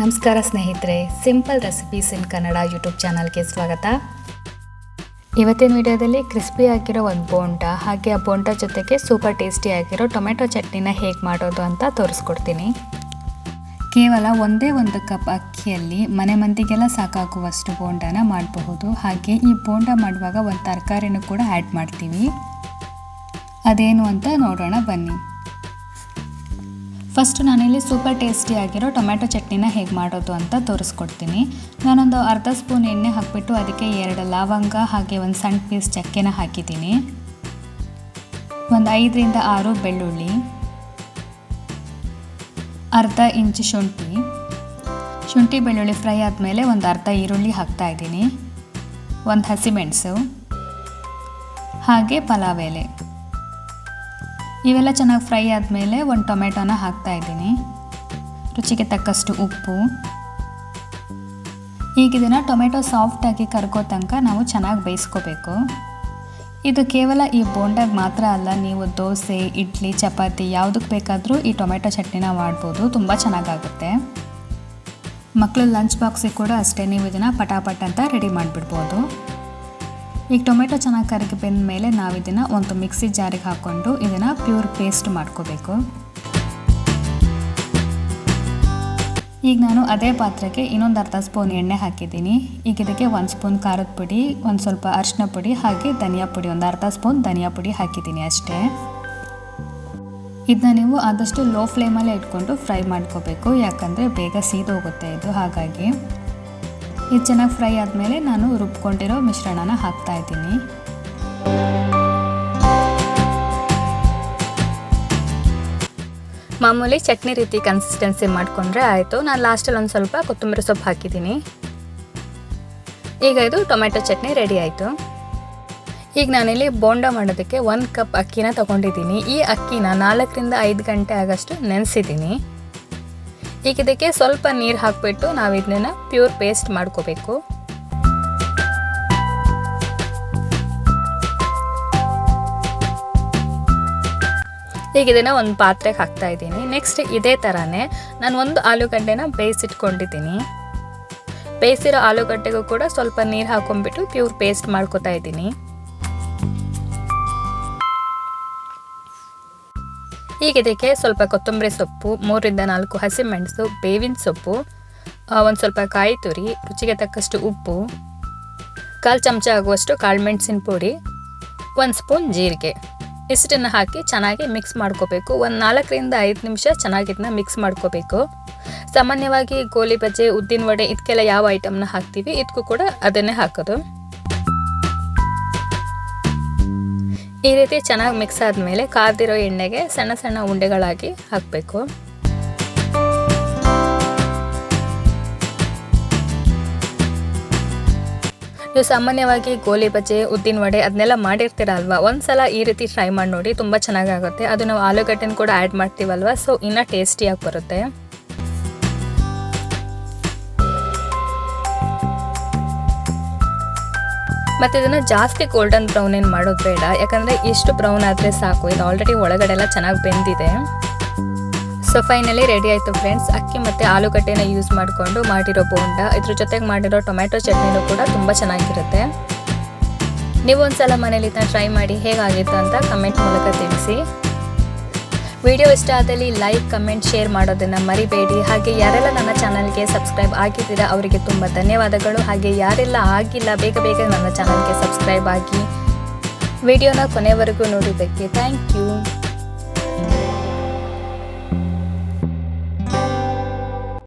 ನಮಸ್ಕಾರ ಸ್ನೇಹಿತರೆ simple recipes in Kannada YouTube ಚಾನಲ್ಗೆ ಸ್ವಾಗತ. ಇವತ್ತಿನ ವಿಡಿಯೋದಲ್ಲಿ ಕ್ರಿಸ್ಪಿ ಆಗಿರೋ ಒಂದು ಬೋಂಡ, ಹಾಗೆ ಆ ಬೋಂಡ ಜೊತೆಗೆ ಸೂಪರ್ ಟೇಸ್ಟಿ ಆಗಿರೋ ಟೊಮೆಟೊ ಚಟ್ನಿನ ಹೇಗೆ ಮಾಡೋದು ಅಂತ ತೋರಿಸ್ಕೊಡ್ತೀನಿ. ಕೇವಲ ಒಂದೇ ಒಂದು ಕಪ್ ಅಕ್ಕಿಯಲ್ಲಿ ಮನೆ ಮಂದಿಗೆಲ್ಲ ಸಾಕಾಗುವಷ್ಟು ಬೋಂಡನ ಮಾಡಬಹುದು. ಹಾಗೆ ಈ ಬೋಂಡ ಮಾಡುವಾಗ ಒಂದು ತರಕಾರಿನೂ ಕೂಡ ಆ್ಯಡ್ ಮಾಡ್ತೀವಿ. ಅದೇನು ಅಂತ ನೋಡೋಣ ಬನ್ನಿ. ಫಸ್ಟ್ ನಾನಿಲ್ಲಿ ಸೂಪರ್ ಟೇಸ್ಟಿ ಆಗಿರೋ ಟೊಮ್ಯಾಟೊ ಚಟ್ನಿನ ಹೇಗೆ ಮಾಡೋದು ಅಂತ ತೋರಿಸ್ಕೊಡ್ತೀನಿ. ನಾನೊಂದು ಅರ್ಧ ಸ್ಪೂನ್ ಎಣ್ಣೆ ಹಾಕಿಬಿಟ್ಟು ಅದಕ್ಕೆ ಎರಡು ಲವಂಗ ಹಾಗೆ ಒಂದು ಸಣ್ಣ ಪೀಸ್ ಚಕ್ಕೆನ ಹಾಕಿದ್ದೀನಿ. ಒಂದು ಐದರಿಂದ ಆರು ಬೆಳ್ಳುಳ್ಳಿ. ಅರ್ಧ ಇಂಚು ಶುಂಠಿ. ಶುಂಠಿ ಬೆಳ್ಳುಳ್ಳಿ ಫ್ರೈ ಆದಮೇಲೆ ಒಂದು ಅರ್ಧ ಈರುಳ್ಳಿ ಹಾಕ್ತಾ ಇದ್ದೀನಿ. ಒಂದು ಹಸಿಮೆಣಸು ಹಾಗೆ ಪಲಾವ್ ಎಲೆ. ಇವೆಲ್ಲ ಚೆನ್ನಾಗಿ ಫ್ರೈ ಆದಮೇಲೆ ಒಂದು ಟೊಮೆಟೊನ ಹಾಕ್ತಾ ಇದ್ದೀನಿ. ರುಚಿಗೆ ತಕ್ಕಷ್ಟು ಉಪ್ಪು. ಈಗ ಇದನ್ನು ಟೊಮೆಟೊ ಸಾಫ್ಟಾಗಿ ಕರ್ಕೋ ತನಕ ನಾವು ಚೆನ್ನಾಗಿ ಬೇಯಿಸ್ಕೋಬೇಕು. ಇದು ಕೇವಲ ಈ ಬೋಂಡಾಗ ಮಾತ್ರ ಅಲ್ಲ, ನೀವು ದೋಸೆ, ಇಡ್ಲಿ, ಚಪಾತಿ ಯಾವುದಕ್ಕೆ ಬೇಕಾದರೂ ಈ ಟೊಮೆಟೊ ಚಟ್ನಿನ ಮಾಡ್ಬೋದು, ತುಂಬ ಚೆನ್ನಾಗಾಗುತ್ತೆ. ಮಕ್ಕಳು ಲಂಚ್ ಬಾಕ್ಸಿಗೆ ಕೂಡ ಅಷ್ಟೇ ನೀವು ಇದನ್ನು ಪಟಾಪಟ್ ಅಂತ ರೆಡಿ ಮಾಡಿಬಿಡ್ಬೋದು. ಈಗ ಟೊಮೆಟೊ ಚೆನ್ನಾಗಿ ಕರಗಿ ಬೆಂದ ಮೇಲೆ ನಾವು ಇದನ್ನು ಒಂದು ಮಿಕ್ಸಿ ಜಾರಿಗೆ ಹಾಕ್ಕೊಂಡು ಇದನ್ನು ಪ್ಯೂರ್ ಪೇಸ್ಟ್ ಮಾಡ್ಕೋಬೇಕು. ಈಗ ನಾನು ಅದೇ ಪಾತ್ರೆಗೆ ಇನ್ನೊಂದು ಅರ್ಧ ಸ್ಪೂನ್ ಎಣ್ಣೆ ಹಾಕಿದ್ದೀನಿ. ಈಗ ಇದಕ್ಕೆ ಒಂದು ಸ್ಪೂನ್ ಖಾರದ ಪುಡಿ, ಒಂದು ಸ್ವಲ್ಪ ಅರಿಶಿನ ಪುಡಿ ಹಾಗೆ ಧನಿಯಾ ಪುಡಿ, ಒಂದು ಅರ್ಧ ಸ್ಪೂನ್ ಧನಿಯಾ ಪುಡಿ ಹಾಕಿದ್ದೀನಿ ಅಷ್ಟೇ. ಇದನ್ನ ನೀವು ಆದಷ್ಟು ಲೋ ಫ್ಲೇಮಲ್ಲೇ ಇಟ್ಕೊಂಡು ಫ್ರೈ ಮಾಡ್ಕೋಬೇಕು. ಯಾಕಂದರೆ ಬೇಗ ಸೀದೋಗುತ್ತೆ ಇದು ಹಾಗಾಗಿ. ಇದು ಚೆನ್ನಾಗಿ ಫ್ರೈ ಆದಮೇಲೆ ನಾನು ರುಬ್ಕೊಂಡಿರೋ ಮಿಶ್ರಣನ ಹಾಕ್ತಾ ಇದ್ದೀನಿ. ಮಾಮೂಲಿ ಚಟ್ನಿ ರೀತಿ ಕನ್ಸಿಸ್ಟೆನ್ಸಿ ಮಾಡಿಕೊಂಡ್ರೆ ಆಯಿತು. ನಾನು ಲಾಸ್ಟಲ್ಲಿ ಒಂದು ಸ್ವಲ್ಪ ಕೊತ್ತಂಬರಿ ಸೊಪ್ಪು ಹಾಕಿದ್ದೀನಿ. ಈಗ ಇದು ಟೊಮೆಟೊ ಚಟ್ನಿ ರೆಡಿ ಆಯಿತು. ಈಗ ನಾನಿಲ್ಲಿ ಬೋಂಡ ಮಾಡೋದಕ್ಕೆ ಒಂದು ಕಪ್ ಅಕ್ಕಿನ ತೊಗೊಂಡಿದ್ದೀನಿ. ಈ ಅಕ್ಕಿನ ನಾಲ್ಕರಿಂದ ಐದು ಗಂಟೆ ಆಗಷ್ಟು ನೆನೆಸಿದ್ದೀನಿ. ಈಗ ಇದಕ್ಕೆ ಸ್ವಲ್ಪ ನೀರು ಹಾಕಿಬಿಟ್ಟು ನಾವು ಇದನ್ನ ಪ್ಯೂರ್ ಪೇಸ್ಟ್ ಮಾಡ್ಕೋಬೇಕು. ಈಗ ಇದನ್ನು ಒಂದು ಪಾತ್ರೆಗೆ ಹಾಕ್ತಾ ಇದ್ದೀನಿ. ನೆಕ್ಸ್ಟ್ ಇದೇ ಥರನೇ ನಾನು ಒಂದು ಆಲೂಗಡ್ಡೆನ ಬೇಯಿಸಿಟ್ಕೊಂಡಿದ್ದೀನಿ. ಬೇಯಿಸಿರೋ ಆಲೂಗಡ್ಡೆಗೂ ಕೂಡ ಸ್ವಲ್ಪ ನೀರು ಹಾಕೊಂಡ್ಬಿಟ್ಟು ಪ್ಯೂರ್ ಪೇಸ್ಟ್ ಮಾಡ್ಕೋತಾ ಇದ್ದೀನಿ. ಈಗ ಇದಕ್ಕೆ ಸ್ವಲ್ಪ ಕೊತ್ತಂಬರಿ ಸೊಪ್ಪು ಮೂರರಿಂದ ನಾಲ್ಕು ಹಸಿಮೆಣಸು, ಬೇವಿನ ಸೊಪ್ಪು ಒಂದು ಸ್ವಲ್ಪ ಕಾಯಿ ತುರಿ, ರುಚಿಗೆ ತಕ್ಕಷ್ಟು ಉಪ್ಪು, ಕಾಲು ಚಮಚ ಆಗುವಷ್ಟು ಕಾಳು ಮೆಣಸಿನ ಪುಡಿ, ಒಂದು ಸ್ಪೂನ್ ಜೀರಿಗೆ. ಇಷ್ಟನ್ನು ಹಾಕಿ ಚೆನ್ನಾಗಿ ಮಿಕ್ಸ್ ಮಾಡ್ಕೋಬೇಕು. ಒಂದು ನಾಲ್ಕರಿಂದ ಐದು ನಿಮಿಷ ಚೆನ್ನಾಗಿ ಇದನ್ನ ಮಿಕ್ಸ್ ಮಾಡ್ಕೋಬೇಕು. ಸಾಮಾನ್ಯವಾಗಿ ಗೋಲಿ ಬಜ್ಜೆ, ಉದ್ದಿನ ವಡೆ ಇದಕ್ಕೆಲ್ಲ ಯಾವ ಐಟಮ್ನ ಹಾಕ್ತೀವಿ ಇದಕ್ಕೂ ಕೂಡ ಅದನ್ನೇ ಹಾಕೋದು. ಈ ರೀತಿ ಚೆನ್ನಾಗಿ ಮಿಕ್ಸ್ ಆದಮೇಲೆ ಕಾದಿರೋ ಎಣ್ಣೆಗೆ ಸಣ್ಣ ಸಣ್ಣ ಉಂಡೆಗಳಾಗಿ ಹಾಕಬೇಕು. ನೀವು ಸಾಮಾನ್ಯವಾಗಿ ಗೋಲಿ ಬಜ್ಜೆ, ಉದ್ದಿನ ವಡೆ ಅದನ್ನೆಲ್ಲ ಮಾಡಿರ್ತೀರ ಅಲ್ವಾ ಒಂದ್ಸಲ ಈ ರೀತಿ ಟ್ರೈ ಮಾಡಿ ನೋಡಿ, ತುಂಬ ಚೆನ್ನಾಗಾಗುತ್ತೆ. ಅದು ನಾವು ಆಲೂಗಡ್ಡೆನ ಕೂಡ ಆ್ಯಡ್ ಮಾಡ್ತೀವಲ್ವ? ಸೊ ಇನ್ನೂ ಟೇಸ್ಟಿಯಾಗಿ ಬರುತ್ತೆ. ಮತ್ತು ಇದನ್ನು ಜಾಸ್ತಿ ಗೋಲ್ಡನ್ ಬ್ರೌನ್ ಏನು ಮಾಡೋದು ಬೇಡ. ಯಾಕಂದರೆ ಇಷ್ಟು ಬ್ರೌನ್ ಆದರೆ ಸಾಕು. ಇದು ಆಲ್ರೆಡಿ ಒಳಗಡೆ ಎಲ್ಲ ಚೆನ್ನಾಗಿ ಬೆಂದಿದೆ. ಸೊ ಫೈನಲಿ ರೆಡಿ ಆಯಿತು ಫ್ರೆಂಡ್ಸ್ ಅಕ್ಕಿ ಮತ್ತು ಆಲೂಗಡ್ಡೆನ ಯೂಸ್ ಮಾಡಿಕೊಂಡು ಮಾಡಿರೋ ಬೋಂಡ. ಇದ್ರ ಜೊತೆಗೆ ಮಾಡಿರೋ ಟೊಮ್ಯಾಟೊ ಚಟ್ನಿನೂ ಕೂಡ ತುಂಬ ಚೆನ್ನಾಗಿರುತ್ತೆ. ನೀವು ಒಂದ್ಸಲ ಮನೇಲಿ ಇದನ್ನ ಟ್ರೈ ಮಾಡಿ ಹೇಗಾಗಿತ್ತು ಅಂತ ಕಮೆಂಟ್ ಮೂಲಕ ತಿಳಿಸಿ. ವಿಡಿಯೋ ಇಷ್ಟ ಆದಲ್ಲಿ ಲೈಕ್, ಕಮೆಂಟ್, ಶೇರ್ ಮಾಡೋದನ್ನು ಮರಿಬೇಡಿ. ಹಾಗೆ ಯಾರೆಲ್ಲ ನನ್ನ ಚಾನಲ್ಗೆ ಸಬ್ಸ್ಕ್ರೈಬ್ ಆಗಿದ್ದೀರಾ, ಅವರಿಗೆ ತುಂಬ ಧನ್ಯವಾದಗಳು. ಹಾಗೆ ಯಾರೆಲ್ಲ ಆಗಿಲ್ಲ, ಬೇಗ ಬೇಗ ನನ್ನ ಚಾನಲ್ಗೆ ಸಬ್ಸ್ಕ್ರೈಬ್ ಆಗಿ. ವಿಡಿಯೋನ ಕೊನೆವರೆಗೂ ನೋಡಿದ್ದಕ್ಕೆ ಥ್ಯಾಂಕ್ ಯು.